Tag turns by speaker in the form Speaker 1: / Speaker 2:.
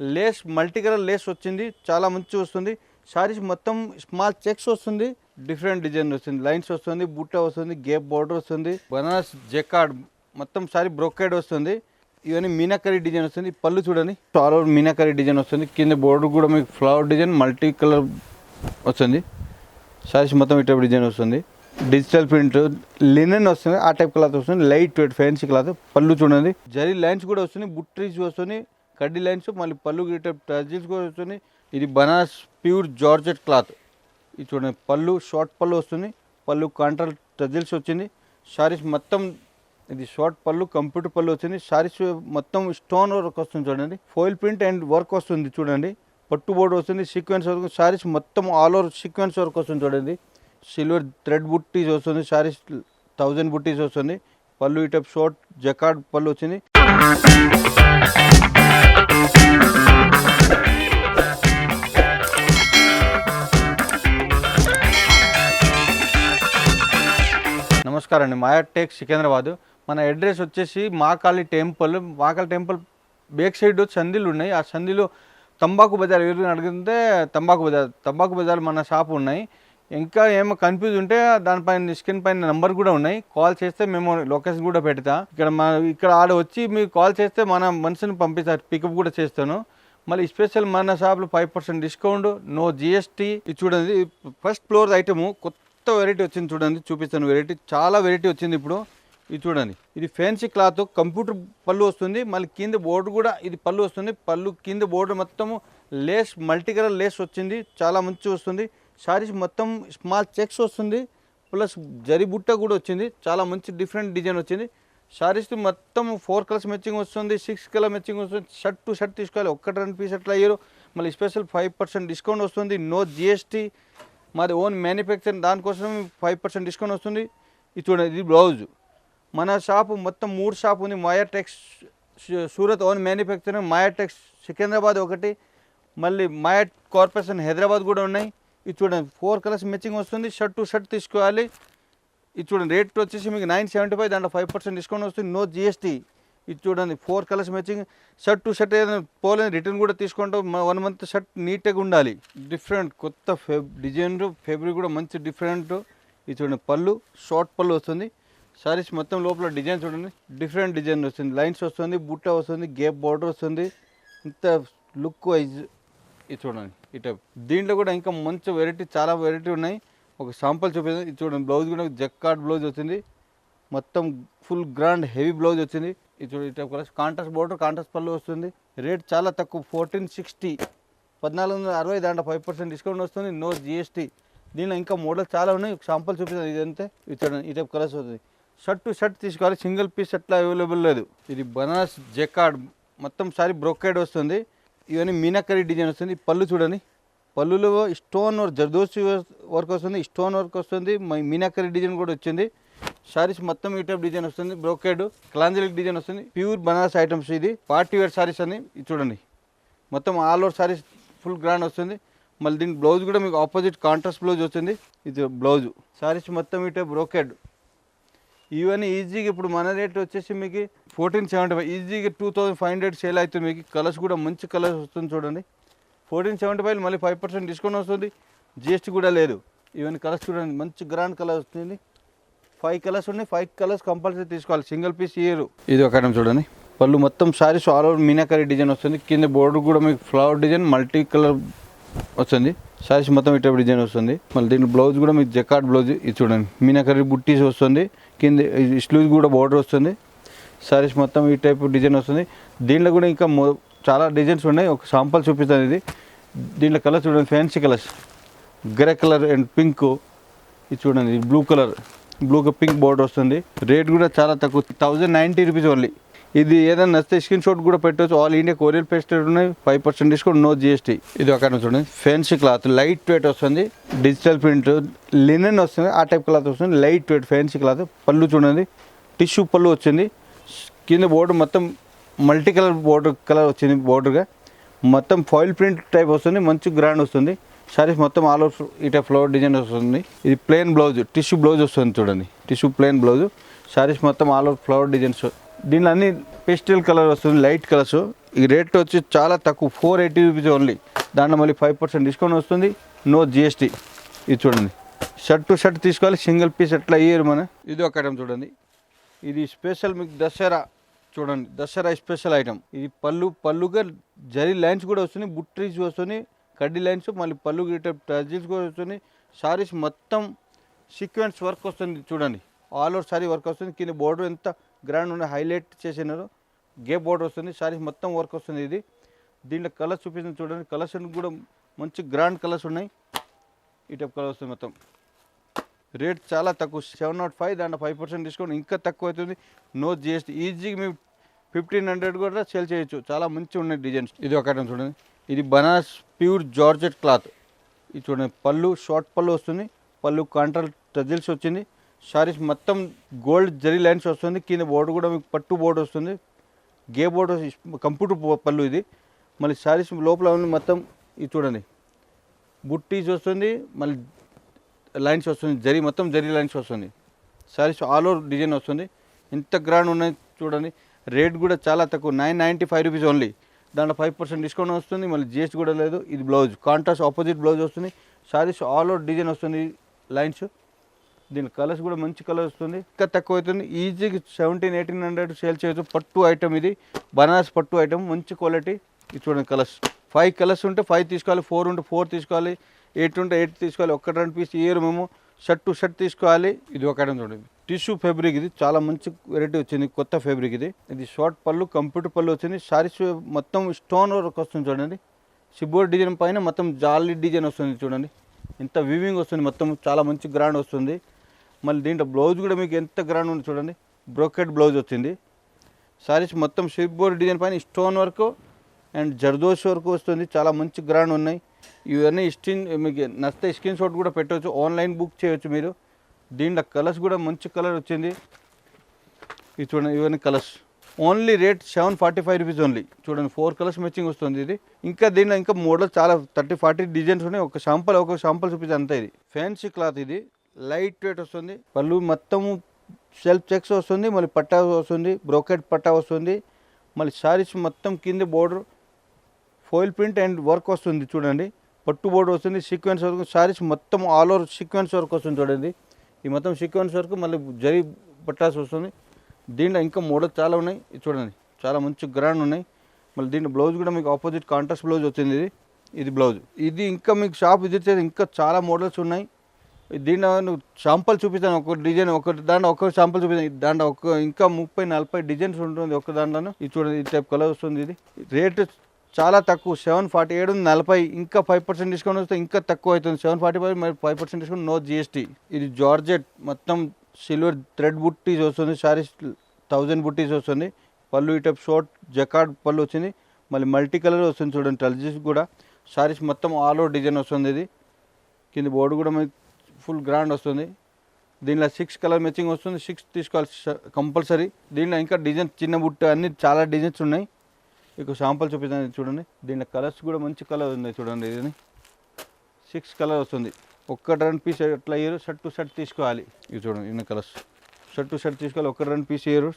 Speaker 1: Lay's multi colour Lay's వచ్చింది. చాలా మంచి వస్తుంది. సారీస్ మొత్తం స్మాల్ చెక్స్ వస్తుంది. డిఫరెంట్ డిజైన్ వస్తుంది. లైన్స్ వస్తుంది బుట్ట వస్తుంది గేప్ బార్డర్ వస్తుంది. బనారస్ జెకార్డ్ మొత్తం సారీ బ్రొకేడ్ వస్తుంది. ఇవన్నీ మీనాకరీ డిజైన్ వస్తుంది. పళ్ళు చూడండి. ఆల్ ఓవర్ మీనాకరీ డిజైన్ వస్తుంది. కింద బోర్డర్ కూడా మీకు ఫ్లవర్ డిజైన్ మల్టీ కలర్ వస్తుంది. సారీస్ మొత్తం ఇటు డిజైన్ వస్తుంది. డిజిటల్ ప్రింట్ లినెన్ వస్తుంది. ఆ టైప్ క్లాత్ వస్తుంది. లైట్ వెయిట్ ఫ్యాన్సీ క్లాత్ పళ్ళు చూడండి. జరీ లైన్స్ కూడా వస్తుంది. బుట్రీస్ వస్తుంది. కడ్డీ లైన్స్ మళ్ళీ పళ్ళు గిట్ట టజిల్స్ కూడా వస్తుంది ఇది బనారస్ ప్యూర్ జార్జెట్ క్లాత్. ఇది చూడండి పళ్ళు షార్ట్ పళ్ళు వస్తుంది పళ్ళు కాంట్రాల్ టజిల్స్ వచ్చింది. సారీస్ మొత్తం ఇది షార్ట్ పళ్ళు కంప్యూటర్ పళ్ళు వచ్చింది. సారీస్ మొత్తం స్టోన్ వర్క్ వస్తుంది చూడండి. ఫోయిల్ ప్రింట్ అండ్ వర్క్ వస్తుంది చూడండి. పట్టు బోర్డు వస్తుంది సీక్వెన్స్ వర్క్ సారీస్ మొత్తం ఆల్ ఓవర్ సీక్వెన్స్ వర్క్ వస్తుంది చూడండి. సిల్వర్ థ్రెడ్ బుట్టీస్ వస్తుంది సారీస్ థౌజండ్ బుట్టీస్ వస్తుంది. పళ్ళు ఇటప్ షార్ట్ జకార్డ్ పళ్ళు వచ్చింది. నమస్కారం అండి మాయా టేక్ సికింద్రాబాద్. మన అడ్రస్ వచ్చేసి Mahakali temple. Mahakali temple back side సందిలు ఉన్నాయి. ఆ సందిలో తంబాకు బజార్ ఎవరిని అడిగితే తంబాకు బజార్ తంబాకు బజార్ మన షాప్ ఉన్నాయి. ఇంకా ఏమో కన్ఫ్యూజ్ ఉంటే దానిపైన స్క్రీన్ పైన నెంబర్ కూడా ఉన్నాయి. కాల్ చేస్తే మేము లొకేషన్ కూడా పెడతా. ఇక్కడ మా ఇక్కడ ఆడ వచ్చి మీకు కాల్ చేస్తే మన మనిషిని పంపిస్తారు. పికప్ కూడా చేస్తాను. మళ్ళీ స్పెషల్ మన షాప్లో five percent discount no GST ఇది చూడండి. ఫస్ట్ ఫ్లోర్ ఐటమ్ కొత్త వెరైటీ వచ్చింది చూడండి చూపిస్తాను వెరైటీ చాలా వెరైటీ వచ్చింది ఇప్పుడు. ఇది చూడండి ఇది ఫ్యాన్సీ క్లాత్ కంప్యూటర్ పళ్ళు వస్తుంది మళ్ళీ కింద బోర్డు కూడా ఇది పళ్ళు వస్తుంది. పళ్ళు కింద బోర్డు మొత్తం లేస్ మల్టీ కలర్ లేస్ వచ్చింది. చాలా మంచి వస్తుంది. శారీస్ మొత్తం స్మాల్ చెక్స్ వస్తుంది. ప్లస్ జరి బుట్ట కూడా వచ్చింది. చాలా మంచి డిఫరెంట్ డిజైన్ వచ్చింది. శారీస్ మొత్తం ఫోర్ కలర్స్ మ్యాచింగ్ వస్తుంది సిక్స్ కలర్ మ్యాచింగ్ వస్తుంది. షర్ట్ టు షర్ట్ తీసుకోవాలి. ఒక్కటి రెండు పీస్ అట్లా అయ్యారు. మళ్ళీ స్పెషల్ ఫైవ్ పర్సెంట్ డిస్కౌంట్ వస్తుంది. నో జిఎస్టీ మాది ఓన్ మ్యానుఫ్యాక్చరింగ్ దానికోసం ఫైవ్ పర్సెంట్ డిస్కౌంట్ వస్తుంది. ఇది చూడండి ఇది బ్లౌజ్ మన షాపు మొత్తం మూడు షాప్ ఉంది. మాయాటెక్స్ సూరత్ ఓన్ మ్యానుఫ్యాక్చరింగ్ మాయాటెక్స్ సికింద్రాబాద్ ఒకటి మళ్ళీ మాయాట్ కార్పొరేషన్ హైదరాబాద్ కూడా ఉన్నాయి. ఇది చూడండి ఫోర్ కలర్స్ మ్యాచింగ్ వస్తుంది. షర్ట్ టు షర్ట్ తీసుకోవాలి. ఇది చూడండి రేట్ వచ్చేసి మీకు నైన్ సెవెంటీ ఫైవ్ దాంట్లో ఫైవ్ పర్సెంట్ డిస్కౌంట్ వస్తుంది. నో జిఎస్టీ ఇది చూడండి four colours matching shirt to shirt ఏదైనా పోలేదు రిటర్న్ కూడా తీసుకుంటాం వన్ మంత్ షర్ట్ నీట్గా ఉండాలి. డిఫరెంట్ కొత్త ఫెబ్ డిజైన్ ఫెబ్రిక్ కూడా మంచి డిఫరెంట్ ఇది చూడండి పళ్ళు షార్ట్ పళ్ళు వస్తుంది. సారీస్ మొత్తం లోపల డిజైన్ చూడండి డిఫరెంట్ డిజైన్ వస్తుంది. లైన్స్ వస్తుంది బుట్ట వస్తుంది గేప్ బార్డర్ వస్తుంది. ఇంత లుక్ వైజ్ ఇది చూడండి ఈ టైప్ దీంట్లో కూడా ఇంకా మంచి వెరైటీ చాలా వెరైటీ ఉన్నాయి. ఒక శాంపుల్ చూపిస్తాను ఇది చూడండి బ్లౌజ్ కూడా జక్కాట్ బ్లౌజ్ వచ్చింది మొత్తం ఫుల్ గ్రాండ్ హెవీ బ్లౌజ్ వచ్చింది. ఇది చూడండి ఈ type colours contrast border contrast పళ్ళు వస్తుంది. రేట్ చాలా తక్కువ. ఫోర్టీన్ సిక్స్టీ పద్నాలుగు వందల అరవై దాంట్లో ఫైవ్ పర్సెంట్ డిస్కౌంట్ వస్తుంది. నో జిఎస్టీ దీనిలో ఇంకా మోడల్ చాలా ఉన్నాయి. శాంపుల్ చూపిస్తాను. ఇదంతే ఇచ్చాడు చూడండి ఈ టైప్ కలర్స్ వస్తుంది. షర్ట్ టు షర్ట్ తీసుకోవాలి. సింగిల్ పీస్ అట్లా అవైలబుల్ లేదు. ఇది బనారస్ జెకాడ్ మొత్తం సారీ బ్రొకేడ్ వస్తుంది. ఇవన్నీ మీనాకరీ డిజైన్ వస్తుంది. పళ్ళు చూడండి. పళ్ళులో స్టోన్ వర్క్ జర్దోసి వర్క్ వస్తుంది. స్టోన్ వర్క్ వస్తుంది. మై మీనాకరీ డిజైన్ కూడా వచ్చింది. సారీస్ మొత్తం ఈ టైప్ డిజైన్ వస్తుంది. బ్రోకేడ్ క్లాంజలిక్ డిజైన్ వస్తుంది. ప్యూర్ బనారస్ ఐటమ్స్ ఇది. పార్టీ వేర్ సారీస్ అని ఇది చూడండి. మొత్తం all over saris full grand వస్తుంది. మళ్ళీ దీని బ్లౌజ్ కూడా మీకు ఆపోజిట్ కాంట్రాస్ట్ బ్లౌజ్ వస్తుంది. ఇది బ్లౌజ్. సారీస్ మొత్తం ఈ టైప్ బ్రోకెడ్. ఇవన్నీ ఈజీగా ఇప్పుడు మన రేట్ వచ్చేసి మీకు ఫోర్టీన్ సెవెంటీ ఫైవ్ ఈజీగా two thousand five hundred sale అవుతుంది మీకు. కలర్స్ కూడా మంచి కలర్స్ వస్తుంది చూడండి. ఫోర్టీన్ సెవెంటీ ఫైవ్ మళ్ళీ ఫైవ్ పర్సెంట్ డిస్కౌంట్ వస్తుంది. జిఎస్టీ కూడా లేదు. ఇవన్నీ కలర్స్ చూడండి మంచి గ్రాండ్ కలర్ వస్తుంది. ఫైవ్ కలర్స్ ఉన్నాయి. ఫైవ్ కలర్స్ కంపల్సరీ తీసుకోవాలి. సింగిల్ పీస్ ఇయర్ ఇది ఒక ఐటమ్ చూడండి. పళ్ళు మొత్తం saris all over meenakari design వస్తుంది. కింద బోర్డర్ కూడా మీకు ఫ్లవర్ డిజైన్ మల్టీ కలర్ వస్తుంది. సారీస్ మొత్తం ఇటు డిజైన్ వస్తుంది. మళ్ళీ దీని బ్లౌజ్ కూడా మీకు జకాట్ బ్లౌజ్ ఇది చూడండి. మీనాకరీ బుట్టీస్ వస్తుంది. కింద స్లూజ్ కూడా బోర్డర్ వస్తుంది. సారీస్ మొత్తం ఈ టైప్ డిజైన్ వస్తుంది. దీంట్లో కూడా ఇంకా చాలా డిజైన్స్ ఉన్నాయి. ఒక శాంపుల్ చూపిస్తాను ఇది. దీంట్లో కలర్స్ చూడండి. Fancy colours grey colour and pink ఇది చూడండి. ఇది blue colour blue pink border వస్తుంది. రేట్ కూడా చాలా తక్కువ. థౌజండ్ నైంటీ రూపీస్ ఓన్లీ ఇది ఏదైనా నచ్చితే స్క్రీన్ షాట్ కూడా పెట్టవచ్చు ఆల్ ఇండియా కొరియర్ పేస్టెడ్ ఉన్నాయి. Five percent discount no GST ఇది ఒక చూడండి. ఫ్యాన్సీ క్లాత్ లైట్ వెయిట్ వస్తుంది. డిజిటల్ ప్రింట్ లినెన్ వస్తుంది. ఆ టైప్ క్లాత్ వస్తుంది. లైట్ వెయిట్ ఫ్యాన్సీ క్లాత్ పళ్ళు చూడండి. టిష్యూ పళ్ళు వచ్చింది. కింద బోర్డు మొత్తం మల్టీ కలర్ బోర్డర్ కలర్ వచ్చింది బోర్డర్గా మొత్తం ఫాయిల్ ప్రింట్ టైప్ వస్తుంది. మంచి గ్రాండ్ వస్తుంది. శారీస్ మొత్తం ఆల్ ఓవర్ ఈ ఫ్లవర్ డిజైన్ వస్తుంది. ఇది ప్లెయిన్ బ్లౌజ్ టిష్యూ బ్లౌజ్ వస్తుంది చూడండి. Tissue plain blouse. శారీస్ మొత్తం ఆల్ ఓవర్ ఫ్లవర్ డిజైన్స్. దీనిలో అన్ని పేస్టల్ కలర్ వస్తుంది లైట్ కలర్స్. ఈ రేట్ వచ్చి చాలా తక్కువ ఫోర్ ఎయిటీ రూపీస్ ఓన్లీ. దాంట్లో మళ్ళీ ఫైవ్ పర్సెంట్ డిస్కౌంట్ వస్తుంది. నో జిఎస్టీ ఇది చూడండి. షర్ట్ టు షర్ట్ తీసుకోవాలి సింగిల్ పీస్ ఎట్లా ఇయ్యరు మన? ఇది ఒక ఐటమ్ చూడండి. ఇది స్పెషల్ మీకు దసరా చూడండి. Dussehra special item. ఇది పళ్ళు పళ్ళుగా జరీ లైన్స్ కూడా వస్తుంది బుట్రీస్ వస్తుంది కడ్డీ లైన్స్ మళ్ళీ పళ్ళు గిట్ట టజిల్స్ కూడా వస్తుంది సారీస్ మొత్తం సీక్వెన్స్ వర్క్ వస్తుంది చూడండి. ఆల్ ఓవర్ సారీ వర్క్ వస్తుంది. కింద బోర్డర్ ఎంత గ్రాండ్ ఉన్న హైలైట్ చేసినారు గే బోర్డర్ వస్తుంది. సారీస్ మొత్తం వర్క్ వస్తుంది ఇది. దీంట్లో కలర్స్ చూపిస్తుంది చూడండి. కలర్స్ కూడా మంచి గ్రాండ్ కలర్స్ ఉన్నాయి. ఈ టైప్ కలర్ వస్తుంది మొత్తం. రేట్ చాలా తక్కువ. సెవెన్ నాట్ ఫైవ్ దాంట్లో ఫైవ్ పర్సెంట్ డిస్కౌంట్ ఇంకా తక్కువ అవుతుంది. నో జిఎస్టీ ఈజీగా మేము ఫిఫ్టీన్ హండ్రెడ్ కూడా సేల్ చేయొచ్చు. చాలా మంచిగా ఉన్నాయి డిజైన్స్ ఇది ఒకటి చూడండి. ఇది బనారస్ ప్యూర్ జార్జెట్ క్లాత్. ఇది చూడండి పళ్ళు షార్ట్ పళ్ళు వస్తుంది. పళ్ళు కాంట్రాల్ టజిల్స్ వచ్చింది. శారీస్ మొత్తం గోల్డ్ జరీ లైన్స్ వస్తుంది. కింద బోర్డు కూడా మీకు పట్టు బోర్డు వస్తుంది. గే బోర్డు కంప్యూటర్ పళ్ళు ఇది. మళ్ళీ శారీస్ లోపల ఉంది మొత్తం ఇది చూడండి. బుట్టీస్ వస్తుంది మళ్ళీ లైన్స్ వస్తుంది. జరీ మొత్తం జరీ లైన్స్ వస్తుంది. శారీస్ ఆల్ ఓవర్ డిజైన్ వస్తుంది. ఇంత గ్రాండ్ ఉన్నాయి చూడండి. రేట్ కూడా చాలా తక్కువ. Nine ninety five rupees only. దాంట్లో ఫైవ్ పర్సెంట్ డిస్కౌంట్ వస్తుంది మళ్ళీ జిఎస్టీ కూడా లేదు. ఇది బ్లౌజ్ కాంట్రాస్ట్ ఆపోజిట్ బ్లౌజ్ వస్తుంది. సారీస్ ఆల్ అవుట్ డిజైన్ వస్తుంది లైన్స్ దీని కలర్స్ కూడా మంచి కలర్ వస్తుంది. ఇంకా తక్కువ అవుతుంది. ఈజీగా సెవెంటీన్ ఎయిటీన్ హండ్రెడ్ సేల్ చేయొచ్చు. పట్టు ఐటమ్ ఇది. బనారస్ పట్టు ఐటమ్ మంచి క్వాలిటీ ఇది చూడండి కలర్స్ ఫైవ్ కలర్స్ ఉంటే ఫైవ్ తీసుకోవాలి ఫోర్ ఉంటే ఫోర్ తీసుకోవాలి ఎయిట్ ఉంటే ఎయిట్ తీసుకోవాలి. ఒక్కటి రెండు పీస్ ఇయర్ మేము షర్ట్ టు షర్ట్ తీసుకోవాలి. ఇది ఒక ఐటమ్ చూడండి. టిష్యూ ఫ్యాబ్రిక్ ఇది. చాలా మంచి వెరైటీ వచ్చింది. కొత్త ఫ్యాబ్రిక్ ఇది. ఇది షార్ట్ పళ్ళు కంప్యూటర్ పళ్ళు వచ్చింది. సారీస్ మొత్తం స్టోన్ వర్క్ వస్తుంది చూడండి. సిబోర్డ్ డిజైన్ పైన మొత్తం జాలీ డిజైన్ వస్తుంది చూడండి. ఇంత వివింగ్ వస్తుంది మొత్తం. చాలా మంచి గ్రాండ్ వస్తుంది. మళ్ళీ దీంట్లో బ్లౌజ్ కూడా మీకు ఎంత గ్రాండ్ ఉంది చూడండి. బ్రోకెట్ బ్లౌజ్ వచ్చింది. సారీస్ మొత్తం షిప్ బోర్డ్ డిజైన్ పైన stone work and zardozi work వస్తుంది. చాలా మంచి గ్రాండ్ ఉన్నాయి. ఇవన్నీ స్క్రీన్ మీకు నచ్చితే స్క్రీన్ షాట్ కూడా పెట్టవచ్చు. ఆన్లైన్ బుక్ చేయొచ్చు మీరు. దీంట్లో కలర్స్ కూడా మంచి కలర్ వచ్చింది. ఇది చూడండి ఇవన్నీ colours only rate seven forty five rupees only చూడండి ఫోర్ కలర్స్ మ్యాచింగ్ వస్తుంది ఇది. ఇంకా దీంట్లో ఇంకా మోడల్ చాలా థర్టీ ఫార్టీ డిజైన్స్ ఉన్నాయి. ఒక షాంపల్ ఒక షాంపల్ చూపించి అంతా ఇది. ఫ్యాన్సీ క్లాత్ ఇది. లైట్ వెయిట్ వస్తుంది. పళ్ళు మొత్తము సెల్ఫ్ చెక్స్ వస్తుంది. మళ్ళీ పట్టా వస్తుంది. బ్రోకెట్ పట్టా వస్తుంది. మళ్ళీ శారీస్ మొత్తం కింద border foil print and work వస్తుంది చూడండి. పట్టు బోర్డు వస్తుంది సీక్వెన్స్ వర్క్ శారీస్ మొత్తం ఆల్ ఓవర్ సీక్వెన్స్ వర్క్ వస్తుంది చూడండి. ఈ మొత్తం సీక్వెన్స్ వర్క్ మళ్ళీ జరీ పట్టాల్సి వస్తుంది. దీంట్లో ఇంకా మోడల్స్ చాలా ఉన్నాయి. ఇది చూడండి చాలా మంచి గ్రాండ్ ఉన్నాయి. మళ్ళీ దీంట్లో బ్లౌజ్ కూడా మీకు ఆపోజిట్ కాంట్రాస్ట్ బ్లౌజ్ వచ్చింది ఇది. ఇది బ్లౌజ్ ఇది ఇంకా మీకు షాప్ విజిట్ చేసి ఇంకా చాలా మోడల్స్ ఉన్నాయి. దీంట్లో నువ్వు శాంపుల్ చూపిస్తాను. ఒక డిజైన్ ఒక దాంట్లో ఒక షాంపల్ చూపిస్తాను. దాంట్లో ఒక ఇంకా ముప్పై నలభై డిజైన్స్ ఉంటుంది ఒక దాంట్లోనూ. ఇది చూడండి ఈ టైప్ కలర్ వస్తుంది ఇది. రేట్ చాలా తక్కువ. సెవెన్ ఫార్టీ ఏడు నలభై. ఇంకా ఫైవ్ పర్సెంట్ డిస్కౌంట్ వస్తే ఇంకా తక్కువ అవుతుంది. సెవెన్ ఫార్టీ ఫైవ్ మరి five percent discount no GST. ఇది జార్జెట్ మొత్తం సిల్వర్ థ్రెడ్ బుట్టీస్ వస్తుంది శారీస్ థౌజండ్ బుట్టీస్ వస్తుంది. పళ్ళు ఈ టైప్ షార్ట్ జకార్డ్ పళ్ళు వచ్చింది. మళ్ళీ మల్టీ కలర్ వస్తుంది చూడండి టల్జీస్ కూడా. శారీస్ మొత్తం ఆల్ ఓవర్ డిజైన్ వస్తుంది ఇది. కింద బోర్డు కూడా మీకు ఫుల్ గ్రాండ్ వస్తుంది. దీనిలో సిక్స్ కలర్ మ్యాచింగ్ వస్తుంది సిక్స్ తీసుకోవాలి కంపల్సరీ. దీనిలో ఇంకా డిజైన్ చిన్న బుట్ట అన్ని చాలా డిజైన్స్ ఉన్నాయి. మీకు షాంపుల్ చూపిస్తాను చూడండి. దీని కలర్స్ కూడా మంచి కలర్ ఉంది చూడండి ఇది సిక్స్ కలర్ వస్తుంది. ఒక్క రెండు పీస్ ఎట్లా అయ్యారు షర్ట్ టు షర్ట్ తీసుకోవాలి. ఇది చూడండి ఇన్ని కలర్స్. షర్ట్ టు షర్ట్ తీసుకోవాలి ఒక్క రెండు పీస్ అయ్యారు